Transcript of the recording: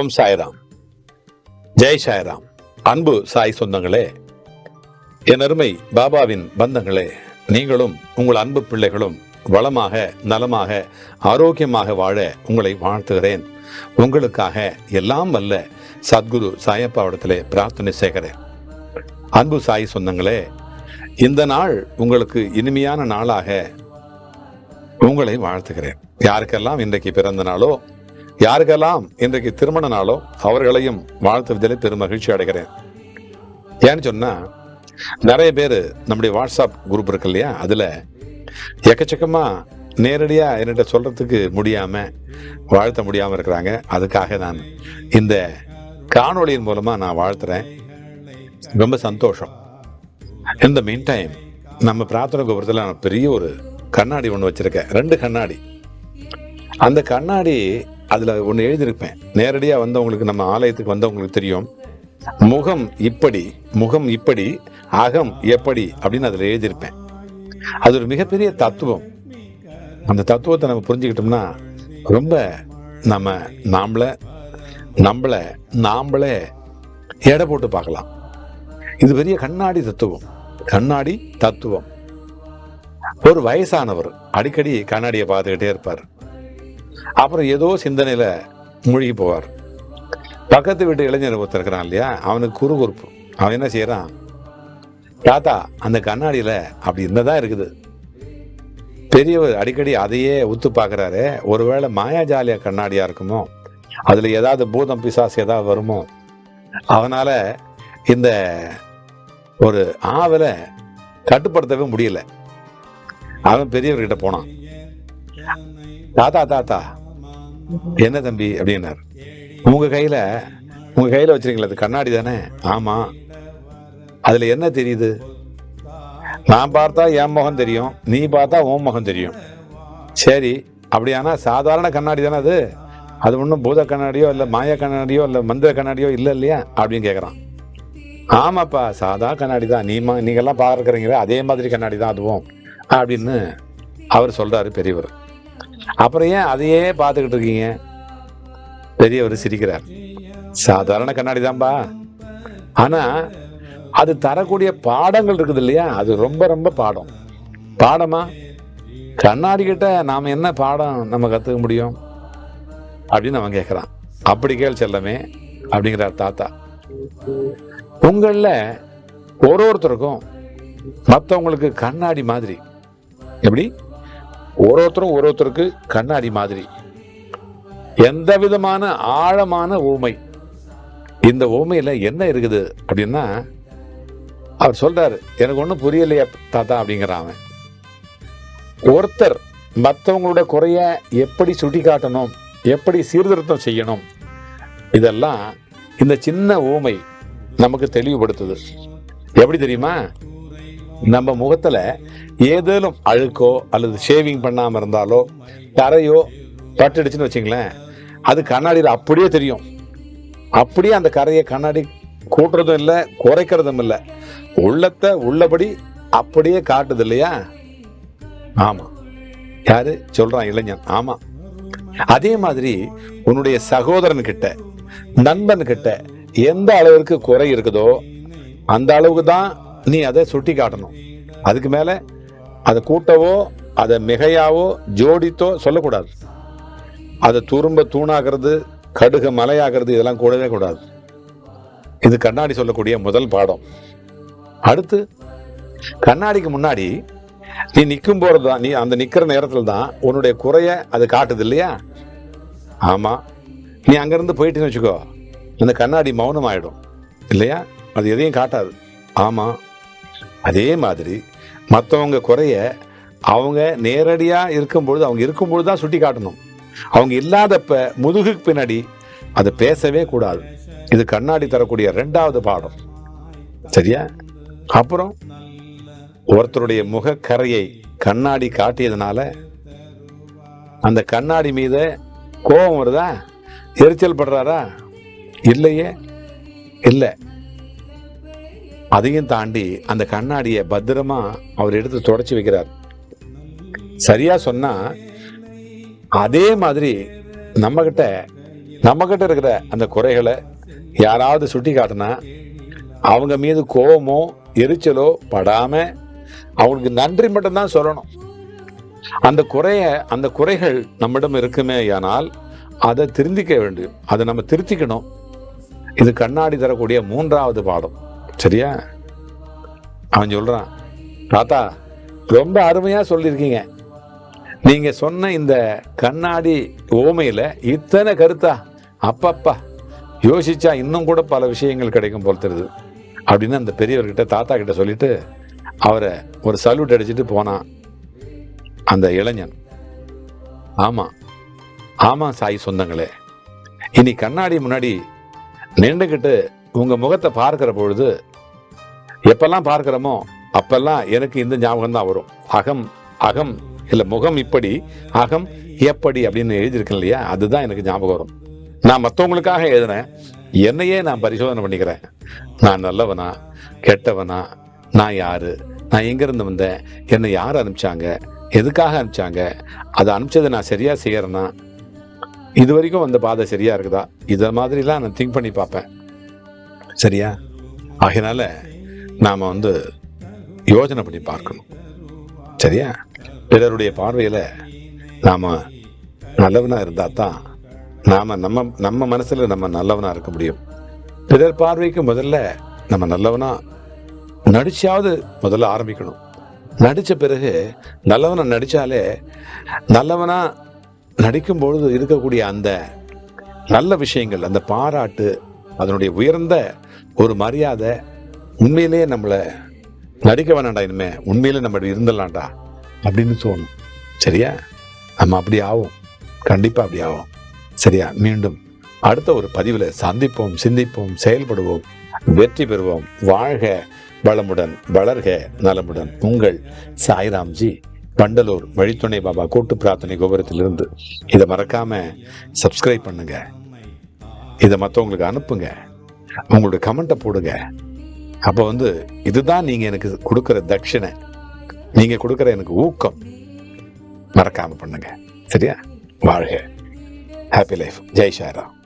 ஓம் சாய்ராம். ஜெய் சாய்ராம். அன்பு சாய் சொந்தங்களே என் அருமை பாபாவின் பந்தங்களே நீங்களும் உங்கள் அன்பு பிள்ளைகளும் வளமாக நலமாக ஆரோக்கியமாக வாழ உங்களை வாழ்த்துகிறேன். உங்களுக்காக எல்லாம் வல்ல சத்குரு சாயப்பாவிடத்திலே பிரார்த்தனை செய்கிறேன். அன்பு சாய் சொந்தங்களே இந்த நாள் உங்களுக்கு இனிமையான நாளாக உங்களை வாழ்த்துகிறேன். யாருக்கெல்லாம் இன்றைக்கு பிறந்த நாளோ யாருக்கெல்லாம் இன்றைக்கு திருமண நாளோ அவர்களையும் வாழ்த்துவதில் பெரும் மகிழ்ச்சி அடைகிறேன். ஏன்னு சொன்னால் நிறைய பேர் நம்முடைய வாட்ஸ்அப் குரூப் இருக்கு இல்லையா? அதில் எக்கச்சக்கமாக நேரடியாக என்கிட்ட சொல்கிறதுக்கு முடியாமல் வாழ்த்த முடியாமல் இருக்கிறாங்க. அதுக்காக நான் இந்த காணொளியின் மூலமாக நான் வாழ்த்துறேன். ரொம்ப சந்தோஷம். இந்த மீன் டைம் நம்ம பிரார்த்தனை கோபுரத்தில் நான் பெரிய ஒரு கண்ணாடி ஒன்று வச்சுருக்கேன். ரெண்டு கண்ணாடி. அந்த கண்ணாடி அதில் ஒன்று எழுதியிருப்பேன். நேரடியாக வந்தவங்களுக்கு நம்ம ஆலயத்துக்கு வந்தவங்களுக்கு தெரியும். முகம் இப்படி முகம் இப்படி அகம் எப்படி அப்படின்னு அதில் எழுதியிருப்பேன். அது ஒரு மிகப்பெரிய தத்துவம். அந்த தத்துவத்தை நம்ம புரிஞ்சுக்கிட்டோம்னா ரொம்ப நம்ம நாமள நம்மள நாமளே எடை போட்டு பார்க்கலாம். இது பெரிய கண்ணாடி தத்துவம். கண்ணாடி தத்துவம். ஒரு வயசானவர் அடிக்கடி கண்ணாடியை பார்த்துக்கிட்டே இருப்பார். அப்புறம் ஏதோ சிந்தனையில மூழ்கி போவார். பக்கத்து வீட்டு இளைஞர் ஒருத்தர் இருக்கிறான் இல்லையா? அவனுக்கு குறுகுறுப்பு அவன் என்ன செய்யறான்? தாத்தா அந்த கண்ணாடியில அப்படி இருந்ததா இருக்குது? பெரியவர் அடிக்கடி அதையே உத்து பார்க்குறாரு. ஒருவேளை மாயாஜாலிய கண்ணாடியா இருக்குமோ? அதுல ஏதாவது பூதம் பிசாசு ஏதாவது வருமோ? அவனால இந்த ஒரு ஆவலை கட்டுப்படுத்தவே முடியல. அவன் பெரியவர்கிட்ட போனான். தாத்தா தாத்தா. என்ன தம்பி? அப்படின்னார். உங்க கையில உங்க கையில வச்சிருக்கீங்களா அது கண்ணாடி தானே? ஆமா. அதுல என்ன தெரியுது? நான் பார்த்தா என் முகம் தெரியும் நீ பார்த்தா உன் முகம் தெரியும். சரி அப்படியானா சாதாரண கண்ணாடி தானே அது? அது ஒன்றும் பூத கண்ணாடியோ இல்லை மாய கண்ணாடியோ இல்லை மந்திர கண்ணாடியோ இல்லை இல்லையா? அப்படின்னு கேட்குறான் ஆமாப்பா சாதா கண்ணாடி தான். நீ நீங்கள்லாம் நீங்கெல்லாம் பார்க்குறீங்களே அதே மாதிரி கண்ணாடி தான் அதுவும். அப்படின்னு அவர் சொல்கிறாரு பெரியவர். அப்புறம் ஏன் அதையே பார்த்துக்கிட்டு இருக்கீங்க? பெரியவர் சிரிக்கிறார். சாதாரண கண்ணாடி தான்பா. ஆனா அது தரக்கூடிய பாடங்கள் இருக்குது இல்லையா? அது ரொம்ப ரொம்ப பாடம். பாடமா? கண்ணாடி கிட்ட நாம என்ன பாடம் நம்ம கத்துக்க முடியும்? அப்படின்னு அவன் கேட்கிறான் அப்படி கேள் செல்லமே அப்படிங்கிறார் தாத்தா. உங்கள ஒரு ஒருத்தருக்கும் மற்றவங்களுக்கு கண்ணாடி மாதிரி. எப்படி? ஒரு ஒருத்தரும் ஒரு ஒருத்தருக்கு கண்ணாடி மாதிரி. எந்த விதமான ஆழமான ஊமை. இந்த ஊமையில என்ன இருக்குது அப்படின்னா அவர் சொல்றாரு எனக்கு ஒன்றும் புரியலையா தாத்தா அப்படிங்கிறான் அவன். ஒருத்தர் மற்றவங்களோட குறைய எப்படி சுட்டி காட்டணும் எப்படி சீர்திருத்தம் செய்யணும் இதெல்லாம் இந்த சின்ன ஊமை நமக்கு தெளிவுபடுத்துது. எப்படி தெரியுமா? நம்ம முகத்தில் ஏதேனும் அழுக்கோ அல்லது ஷேவிங் பண்ணாமல் இருந்தாலோ கரையோ பட்டுடுச்சுன்னு வச்சுங்களேன் அது கண்ணாடியில் அப்படியே தெரியும். அப்படியே அந்த கரையை கண்ணாடி கூட்டுறதும் இல்லை குறைக்கிறதும் இல்லை. உள்ளத்தை உள்ளபடி அப்படியே காட்டுது இல்லையா? ஆமாம் யாரு? சொல்றான் இளைஞன். ஆமா. அதே மாதிரி உன்னுடைய சகோதரன் கிட்ட நண்பன் கிட்ட எந்த அளவிற்கு குறை இருக்குதோ அந்த அளவுக்கு தான் நீ அதை சுட்டி காட்டணும். அதுக்கு மேல அதை கூட்டவோ அதை மிகையாவோ ஜோடித்தோ சொல்லக்கூடாது. அதை துரும்ப தூணாகிறது கடுகு மலையாகிறது இதெல்லாம் கூடவே கூடாது. இது கண்ணாடி சொல்லக்கூடிய முதல் பாடம். அடுத்து கண்ணாடிக்கு முன்னாடி நீ நிற்கும் போகிறது தான் நீ அந்த நிற்கிற நேரத்தில் தான் உன்னுடைய குறைய அது காட்டுது இல்லையா? ஆமாம் நீ அங்கேருந்து போயிட்டுன்னு வச்சுக்கோ. அந்த கண்ணாடி மௌனம் ஆகிடும் இல்லையா? அது எதையும் காட்டாது. ஆமாம் அதே மாதிரி மற்றவங்க குறைய அவங்க நேரடியாக இருக்கும்பொழுது அவங்க இருக்கும்பொழுது தான் சுட்டி காட்டணும் அவங்க இல்லாதப்ப முதுகுக்கு பின்னாடி அதை பேசவே கூடாது. இது கண்ணாடி தரக்கூடிய ரெண்டாவது பாடம். சரியா? அப்புறம் ஒருத்தருடைய முகக்கரையை கண்ணாடி காட்டியதுனால அந்த கண்ணாடி மீது கோபம் வருதா? எரிச்சல் படுறாரா? இல்லையே? இல்லை. அதையும் தாண்டி அந்த கண்ணாடியை பத்திரமா அவர் எடுத்து தொடச்சி வைக்கிறார். சரியா சொன்னா அதே மாதிரி நம்ம கிட்ட இருக்கிற அந்த குறைகளை யாராவது சுட்டி காட்டினா அவங்க மீது கோபமோ எரிச்சலோ படாம அவங்களுக்கு நன்றி மட்டும்தான் சொல்லணும். அந்த குறைய அந்த குறைகள் நம்மிடம் இருக்குமே ஆனால் அதை திருந்திக்க வேண்டும். அதை நம்ம திருத்திக்கணும். இது கண்ணாடி தரக்கூடிய மூன்றாவது பாடம். சரியா? அவன் சொல்கிறான் தாத்தா ரொம்ப அருமையாக சொல்லியிருக்கீங்க. நீங்கள் சொன்ன இந்த கண்ணாடி ஓமையில் இத்தனை கருத்தா? அப்பப்பா யோசிச்சா இன்னும் கூட பல விஷயங்கள் கிடைக்கும் போல் தெரியுது. அப்படின்னு அந்த பெரியவர்கிட்ட தாத்தா கிட்ட சொல்லிட்டு அவரை ஒரு சல்யூட் அடிச்சிட்டு போனான் அந்த இளைஞன். ஆமாம் ஆமாம் சாய் சொந்தங்களே இனி கண்ணாடி முன்னாடி நின்றுக்கிட்டு உங்கள் முகத்தை பார்க்குற பொழுது எப்பெல்லாம் பார்க்கிறோமோ அப்பெல்லாம் எனக்கு இந்த ஞாபகம் தான் வரும். அகம் அகம் இல்லை முகம் இப்படி அகம் எப்படி அப்படின்னு எழுதியிருக்கேன் இல்லையா? அதுதான் எனக்கு ஞாபகம் வரும். நான் மற்றவங்களுக்காக எழுதுனேன் என்னையே நான் பரிசோதனை பண்ணிக்கிறேன். நான் நல்லவனா? கெட்டவனா? நான் யாரு? நான் எங்கேருந்து வந்தேன்? என்னை யார் அனுப்பிச்சாங்க? எதுக்காக அனுப்பிச்சாங்க? அதை அனுப்பிச்சதை நான் சரியாக செய்கிறேன்னா இது வரைக்கும் அந்த பாதை சரியாக இருக்குதா? இதை மாதிரிலாம் நான் திங்க் பண்ணி பார்ப்பேன். சரியா? ஆகையினால நாம் வந்து யோஜனை பண்ணி பார்க்கணும். சரியா? பிறருடைய பார்வையில் நாம் நல்லவனாக இருந்தால் தான் நாம் நம்ம நம்ம மனசில் நம்ம நல்லவனாக இருக்க முடியும். பிறர் பார்வைக்கு முதல்ல நம்ம நல்லவனாக நடிச்சாவது முதல்ல ஆரம்பிக்கணும். நடித்த பிறகு நல்லவனை நடித்தாலே நல்லவனாக நடிக்கும்பொழுது இருக்கக்கூடிய அந்த நல்ல விஷயங்கள் அந்த பாராட்டு அதனுடைய உயர்ந்த ஒரு மரியாதை உண்மையிலேயே நம்மளை நடிக்க வேணாண்டா இனிமே உண்மையிலே நம்ம இருந்துடலாம்டா அப்படின்னு தோணும். சரியா? நம்ம அப்படி ஆகும் கண்டிப்பா அப்படி ஆகும் சரியா? மீண்டும் அடுத்த ஒரு பதிவில் சந்திப்போம் சிந்திப்போம் செயல்படுவோம் வெற்றி பெறுவோம். வாழ்க வளமுடன் வளர்க நலமுடன். உங்கள் சாய்ராம்ஜி பண்டலூர் வழித்துணை பாபா கூட்டு பிரார்த்தனை கோபுரத்திலிருந்து. இதை மறக்காம சப்ஸ்கிரைப் பண்ணுங்க. இதை மற்றவங்களுக்கு அனுப்புங்க. உங்களுடைய கமெண்ட்டை போடுங்க. அப்போ வந்து இதுதான் நீங்க எனக்கு கொடுக்குற தட்சிணை. நீங்க கொடுக்குற எனக்கு ஊக்கம். மறக்காம பண்ணுங்க. சரியா? வாழ்க. Happy life Jai ஷாராம்